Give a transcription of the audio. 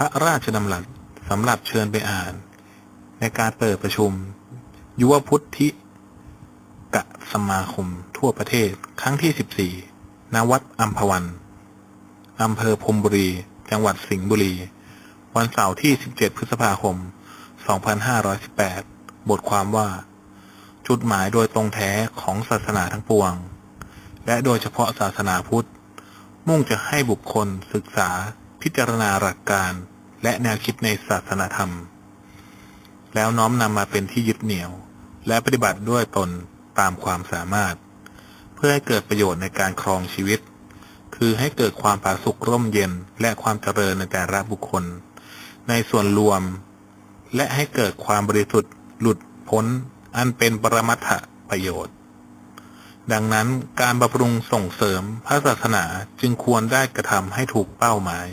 พระราชดำรัสสำหรับเชิญไปอ่าน ในการเปิดประชุม ยุวพุทธิกะสมาคมทั่วประเทศ ครั้งที่ 14 ณ วัดอัมพวัน อำเภอพรมบุรี จังหวัดสิงห์บุรี วันเสาร์ที่ 17 พฤษภาคม 2518 บทความว่า จุดหมายโดยตรงแท้ของศาสนาทั้งปวง และโดยเฉพาะศาสนาพุทธ มุ่งจะให้บุคคลศึกษา พิจารณาหลักการและแนวคิดในศาสนาธรรม แล้วน้อมนำมาเป็นที่ยึดเหนี่ยว และปฏิบัติด้วยตนตามความสามารถ เพื่อให้เกิดประโยชน์ในการครองชีวิต คือให้เกิดความผาสุกร่มเย็นและความเจริญในแต่ละบุคคล ในส่วนรวม และให้เกิดความบริสุทธิ์ หลุดพ้น อันเป็นปรมัตถประโยชน์ ดังนั้นการบำรุงส่งเสริมพระศาสนาจึงควรได้กระทำให้ถูกเป้าหมาย